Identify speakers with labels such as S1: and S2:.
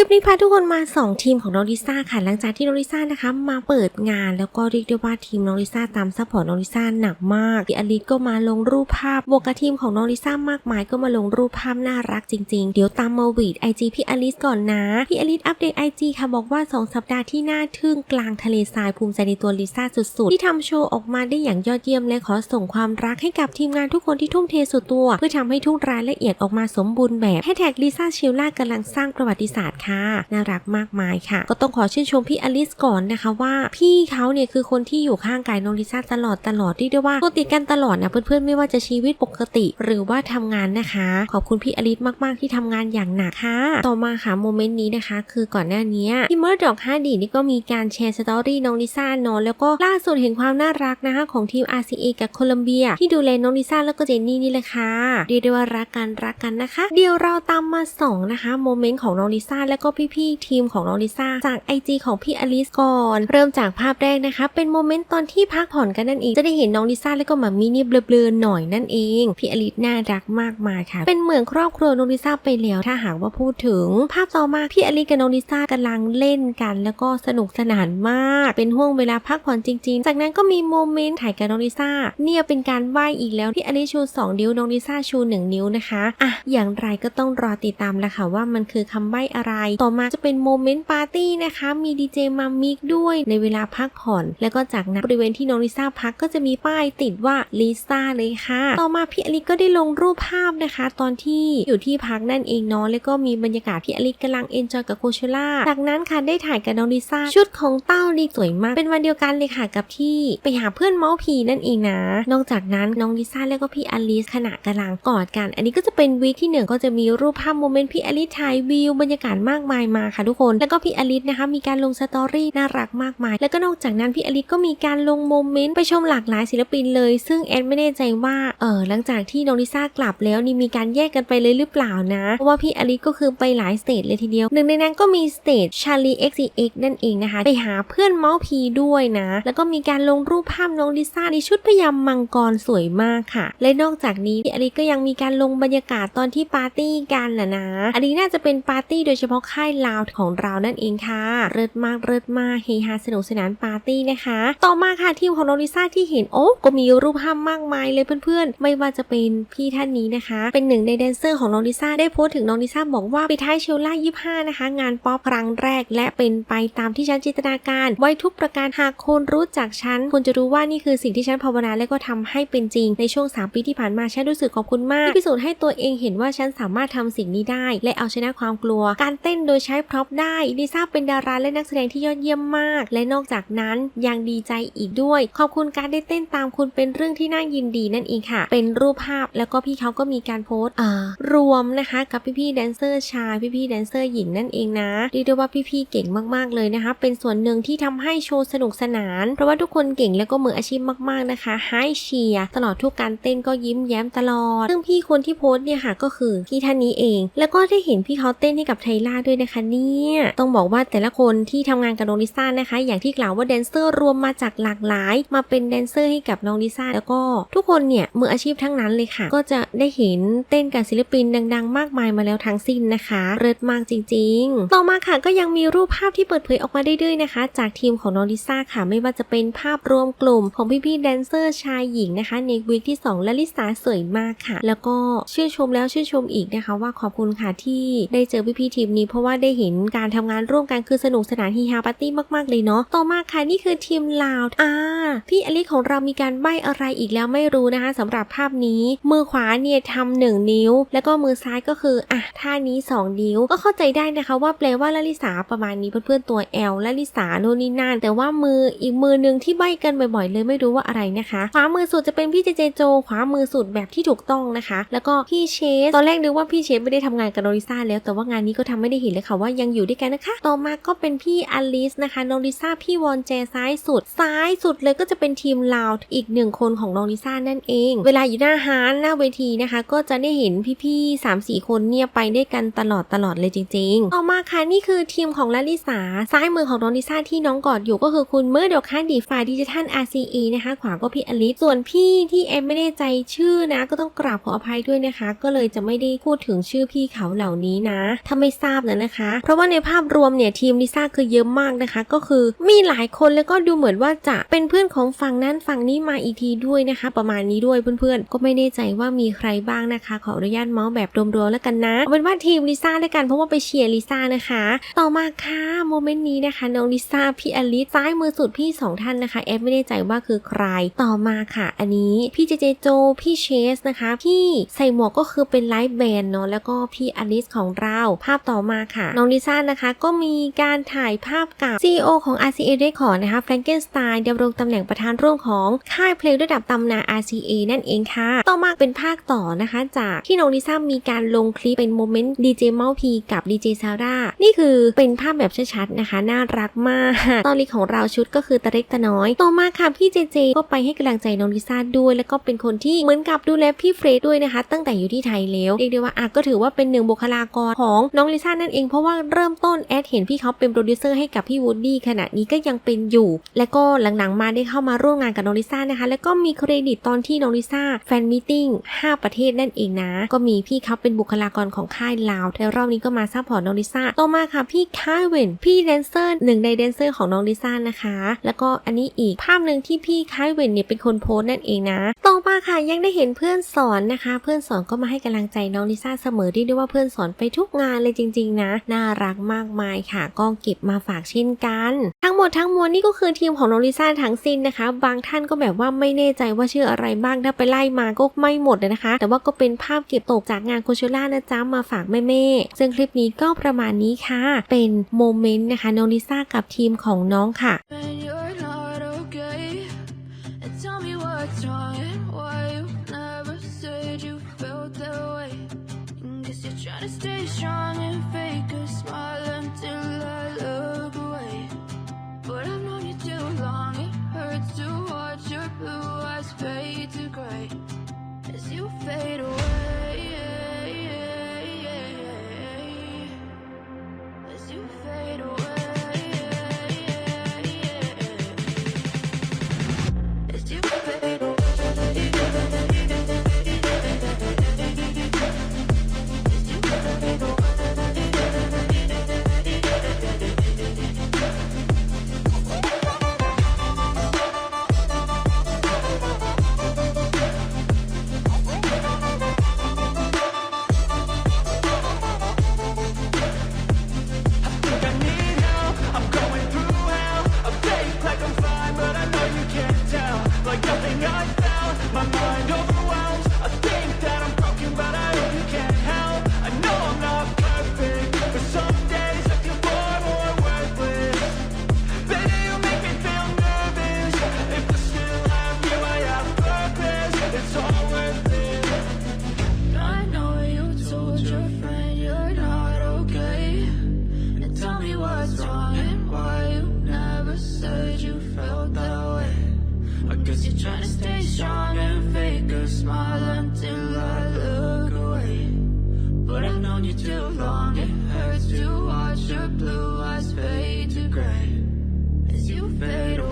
S1: ลิปนี้พาทุกคนมา 2 ทีมของน้องลิซ่าค่ะ หลังจากที่น้องลิซ่านะคะมาเปิดงาน แล้วก็เรียกได้ว่าทีมน้องลิซ่าตามซัพพอร์ตน้องลิซ่าหนักมากพี่อลิสก็มาลงรูปภาพบวกกับทีมของน้องลิซ่ามากมายก็มาลงรูปภาพน่ารักจริงๆ เดี๋ยวตามมาวีดไอจีพี่อลิสก่อนนะพี่อลิสอัปเดตไอจีค่ะบอกว่า 2 สัปดาห์ที่น่าทึ่งกลางทะเลทรายภูมิใจในตัวลิซ่าสุดๆ ที่ทำโชว์ออกมาได้อย่างยอดเยี่ยมและขอส่งความรักให้กับทีมงานทุกคนที่ทุ่มเทสุดตัว เพื่อทำให้ทุกรายละเอียดออกมาสมบูรณ์แบบแฮชแท็กลิซ่าชิลล่ากำลังสร้างประวัติศาสตร์ค่ะน่ารักมากมายค่ะ ก็ต้องขอชื่นชมพี่อลิสก่อนนะคะว่า พี่เขาเนี่ยคือคนที่อยู่ข้างกายน้องลิซ่าตลอดตลอดที่ได้ว่าตัวติดกันตลอดนะเพื่อนๆไม่ว่าจะชีวิตปกติ หรือว่าทำงานนะคะ ขอบคุณพี่อลิสมากๆที่ทำงานอย่างหนักค่ะ ต่อมาค่ะโมเมนต์นี้นะคะ คือก่อนหน้านี้พี่เมิร์ดอกห้าดีนี่ก็มีการแชร์สตอรี่น้องลิซ่าเนอะแล้วก็ล่าสุดเห็นความน่ารักนะคะของทีม RCA กับโคลัมเบีย ที่ดูแลน้องลิซ่าแล้วก็เจนนี่นี่แหละค่ะเรียกได้ว่ารักกันรักกันนะคะ เดี๋ยวเราตามมาสองนะคะโมเมนต์ของน้องลิซ่าแล้วก็พี่ๆทีมของน้องลิซ่าจาก IG ของพี่อลิสก่อน เริ่มจากภาพแรกนะคะ เป็นโมเมนต์ตอนที่พักผ่อนกันนั่นเอง จะได้เห็นน้องลิซ่าแล้วก็หมามินี่เบลอๆหน่อยนั่นเอง พี่อลิสน่ารักมากมายค่ะ เป็นเหมือนครอบครัวน้องลิซ่าไปแล้วถ้าหากว่าพูดถึง ภาพต่อมาพี่อลิสกับน้องลิซ่ากำลังเล่นกัน แล้วก็สนุกสนานมาก เป็นห่วงเวลาพักผ่อนจริง ๆ จากนั้นก็มีโมเมนต์ถ่ายกับน้องลิซ่าเนี่ยเป็นการไหว้อีกแล้วพี่อลิสชูสองนิ้วน้องลิซ่าชูหนึ่งนิ้วนะคะอะอย่างไรก็ต้องรอติดตามแล้วค่ะว่ามันคือคำใบ้อะไรต่อมาจะเป็นโมเมนต์ปาร์ตี้นะคะ มีดีเจมามิกด้วยในเวลาพักผ่อน แล้วก็จากนั้นบริเวณที่น้องลิซ่าพักก็จะมีป้ายติดว่าลิซ่าเลยค่ะ ต่อมาพี่อลิสก็ได้ลงรูปภาพนะคะ ตอนที่อยู่ที่พักนั่นเองเนาะแล้วก็มีบรรยากาศพี่อลิสกำลังเอนจอยกับโคเชล่าจากนั้นค่ะได้ถ่ายกับน้องลิซ่าชุดของเต้าลีสวยมาก เป็นวันเดียวกันเลยค่ะกับที่ไปหาเพื่อนเมาส์ผีนั่นเองนะ นอกจากนั้นน้องลิซ่าแล้วก็พี่อลิสขณะกำลังกอดกัน อันนี้ก็จะเป็นวีคที่หนึ่งก็จะมีรูปภาพโมเมนต์พี่อลิสถ่ายวิวบรรยากาศมากมายมาค่ะทุกคน แล้วก็พี่อลิสนะคะมีการลงสตอรี่น่ารักมากมาย แล้วก็นอกจากนั้นพี่อลิสก็มีการลงโมเมนต์ไปชมหลากหลายศิลปินเลย ซึ่งแอดไม่แน่ใจว่าเออหลังจากที่น้องลิซ่ากลับแล้วนี่มีการแยกกันไปเลยหรือเปล่านะ เพราะว่าพี่อลิสก็คือไปหลายสเตจเลยทีเดียว หนึ่งในนั้นก็มีสเตจชาลี XCX นั่นเองนะคะ ไปหาเพื่อนเมาส์พีด้วยนะ แล้วก็มีการลงรูปภาพน้องลิซ่าในชุดพยามมังกรสวยมากค่ะ และนอกจากนี้พี่อลิสก็ยังมีการลงบรรยากาศตอนที่ปาร์ตี้กันนะนะอันนี้น่าจะเป็นปาร์ตี้โดยเฉพาะค่ายลาวของเรานั่นเองค่ะเลิศมากเลิศมากเฮฮาสนุกสนานปาร์ตี้นะคะ ต่อมาค่ะทีมของน้องลิซ่าที่เห็นโอ้ก็มีรูปภาพมากมายเลยเพื่อนๆ ไม่ว่าจะเป็นพี่ท่านนี้นะคะ เป็นหนึ่งในแดนเซอร์ของน้องลิซ่าได้โพสต์ถึงน้องลิซ่าบอกว่าปิดท้ายเชลล่า25นะคะ งานป๊อปครั้งแรกและเป็นไปตามที่ฉันจินตนาการ ไว้ทุกประการหากคุณรู้จักฉันคุณจะรู้ว่านี่คือสิ่งที่ฉันภาวนาและก็ทำให้เป็นจริงในช่วง 3 ปีที่ผ่านมาฉันรู้สึกขอบคุณมากที่พิสูจน์ให้ตัวเองเห็นว่าฉันสามารถทำสิ่งนี้ได้ และเอาชนะความกลัว การเต้นโดยใช้พร็อพได้ลิซ่าเป็นดาราและนักแสดงที่ยอดเยี่ยมมาก และนอกจากนั้นยังดีใจอีกด้วย ขอบคุณการได้เต้นตามคุณเป็นเรื่องที่น่ายินดีนั่นเองค่ะ เป็นรูปภาพแล้วก็พี่เขาก็มีการโพสต์อ่ารวมนะคะกับพี่ๆแดนเซอร์ชายพี่ๆแดนเซอร์หญิงนั่นเองนะเรียกได้ว่าพี่ๆเก่งมากๆเลยนะคะ เป็นส่วนหนึ่งที่ทำให้โชว์สนุกสนาน เพราะว่าทุกคนเก่งแล้วก็มืออาชีพมากๆนะคะให้เชียร์ตลอดทุกการเต้นก็ยิ้มแย้มตลอด ซึ่งพี่คนที่โพสต์เนี่ยค่ะก็คือพี่ท่านนี้เอง แล้วก็ได้เห็นพี่เขาเต้นให้กับไทล่าด้วยนะคะเนี่ย ต้องบอกว่าแต่ละคนที่ทำงานกับน้องลิซ่านะคะ อย่างที่กล่าวว่าแดนเซอร์รวมมาจากหลากหลาย มาเป็นแดนเซอร์ให้กับน้องลิซ่าแล้วก็ทุกคนเนี่ยมืออาชีพทั้งนั้นเลยค่ะ ก็จะได้เห็นเต้นกับศิลปินดัง ๆ มากมายมาแล้วทั้งสิ้นนะคะเลิศมากจริง ๆ ต่อมาค่ะก็ยังมีรูปภาพที่เปิดเผยออกมาได้ด้วยนะคะ จากทีมของน้องลิซ่าค่ะ ไม่ว่าจะเป็นภาพรวมกลุ่มของพี่ๆแดนเซอร์ชายหญิงนะคะในวีคที่ 2 และลิซ่าสวยมากค่ะ แล้วก็ชื่นชมแล้วชื่นชมอีกนะคะ ว่าขอบคุณค่ะที่ได้เจอพี่ๆทีมนี้เพราะว่าได้เห็นการทำงานร่วมกันคือสนุกสนานฮีฮาปาร์ตี้มากๆเลยเนาะต่อมาค่ะนี่คือทีมลาวอ่าพี่อลิของเรามีการใบ้อะไรอีกแล้วไม่รู้นะคะสำหรับภาพนี้ มือขวาเนี่ยทำหนึ่งนิ้ว แล้วก็มือซ้ายก็คืออะท่านี้ 2 นิ้ว ก็เข้าใจได้นะคะว่าแปลว่าลลิสาประมาณนี้เพื่อนๆตัว L ลลิสาโน่นนี่นั่นแต่ว่ามืออีกมือหนึ่งที่ใบ้กันบ่อยๆ เลยไม่รู้ว่าอะไรนะคะขวามือสุดจะเป็นพี่เจเจโจ ขวามือสุดแบบที่ถูกต้องนะคะ แล้วก็พี่เชสตอนแรกนึกว่าพี่เชสไม่ได้ทำงานกับโนริซ่าแล้วแต่ว่างานนี้ก็ทำไม่ได้เห็นเลยค่ะว่ายังอยู่ด้วยกันนะคะ ต่อมาก็เป็นพี่อลิสนะคะโนริซ่าพี่วอนแจซ้ายสุด ซ้ายสุดเลยก็จะเป็นทีมลาวอีกหนึ่งคนของโนริซ่านั่นเอง เวลาอยู่หน้าฮานหน้าเวทีนะคะ ก็จะได้เห็นพี่ๆ3 4คนเนี่ยไปด้วยกันตลอดตลอดเลยจริง ๆ ต่อมาค่ะนี่คือทีมของลาลิสาซ้ายมือของน้องลิซ่าที่น้องกอดอยู่ก็คือคุณเมื่อเดอกคันดีฝ่าดิจิทัล RCE นะคะขวาก็พี่อลิสส่วนพี่ที่แอมไม่แน่ใจชื่อนะก็ต้องกราบขออภัยด้วยนะคะ ก็เลยจะไม่ได้พูดถึงชื่อพี่เขาเหล่านี้นะถ้าไม่ทราบนะนะคะ เพราะว่าในภาพรวมเนี่ยทีมลิซ่าคือเยอะมากนะคะ ก็คือมีหลายคนแล้วก็ดูเหมือนว่าจะเป็นเพื่อนของฝั่งนั้นฝั่งนี้มาอีกทีด้วยนะคะ ประมาณนี้ด้วยเพื่อนๆ ก็ไม่แน่ใจว่ามีใครบ้างนะคะ ขออนุญาตเมาส์แบบรวมๆแล้วกันนะเป็นว่าทีมลิซ่าด้วยกันเพราะว่าไปเชียร์ลิซ่านะคะ ต่อมาค่ะโมเมนต์นี้นะคะน้องลิซ่าพี่อลิสซ้ายมือสุดพี่สองท่านนะคะแอฟไม่แน่ใจว่าคือใครต่อมาค่ะ อันนี้พี่เจเจโจพี่เชสนะคะพี่ใส่หมวกก็คือเป็นไลฟ์แบนด์เนาะแล้วก็พี่อลิสของเรา ภาพต่อมาค่ะ น้องลิซ่านะคะก็มีการถ่ายภาพกับ CEO ของ RCA Record นะคะแฟรงเกนสไตน์ดำรงตำแหน่งประธานร่วมของค่ายเพลงระดับตำนาน RCA นั่นเองค่ะ ต่อมาเป็นภาคต่อนะคะ จากที่น้องลิซ่ามีการลงคลิปเป็นโมเมนต์ดีเจเมาพีกับดีเจซาร่านี่คือเป็นภาพแบบชัดๆนะคะ น่ารักมาก ตอนนี้ของเราชุดก็คือตะเล็กตะน้อย ต่อมาค่ะพี่เจเจก็ไปให้กำลังใจน้องลิซ่าด้วย แล้วก็เป็นคนที่เหมือนกับดูแลพี่เฟรดด้วยนะคะ ตั้งแต่อยู่ที่ไทยแล้วเรียกได้ว่าอะก็ถือว่าเป็นหนึ่งบุคลากรของน้องลิซ่านั่นเองเพราะว่าเริ่มต้นแอดเห็นพี่เขาเป็นโปรดิวเซอร์ให้กับพี่วูดดี้ขณะนี้ก็ยังเป็นอยู่ แล้วก็หลังๆมาได้เข้ามาร่วมงานกับน้องลิซ่านะคะ แล้วก็มีเครดิตตอนที่น้องลิซ่าแฟนมิทติ้ง5 ประเทศนั่นเองนะ ก็มีพี่เขาเป็นบุคลากรของค่ายลาวแล้วรอบนี้ก็มาซัพพอร์ตน้องลิซ่าต่อมาค่ะพี่คายเวนพี่แดนเซอร์หนึ่งในแดนเซอร์ของน้องลิซ่านะคะ แล้วก็อันนี้อีกภาพหนึ่งที่พี่คายเวนเนี่ยเป็นคนโพสต์นั่นเองนะ ต่อมาค่ะยังได้เห็นเพื่อนสอนนะคะ เพื่อนสอนก็มาให้กำลังใจน้องลิซ่าเสมอที่ได้ว่าเพื่อนสอนไปทุกงานเลยจริงๆนะ น่ารักมากมายค่ะ ก็เก็บมาฝากเช่นกัน ทั้งหมดทั้งมวลนี่ก็คือทีมของโนริซ่าทั้งสิ้นนะคะ บางท่านก็แบบว่าไม่แน่ใจว่าชื่ออะไรบ้างถ้าไปไล่มาก็ไม่หมดเลยนะคะ แต่ว่าก็เป็นภาพเก็บตกจากงานโคเชล่านะจ๊ะมาฝากแม่ๆซึ่งคลิปนี้ก็ประมาณนี้ค่ะ เป็นโมเมนต์นะคะโนริซ่ากับทีมของน้องค่ะ
S2: smile until I look away. But I've known you too long, it hurts to watch your blue eyes fade to gray. As you fade away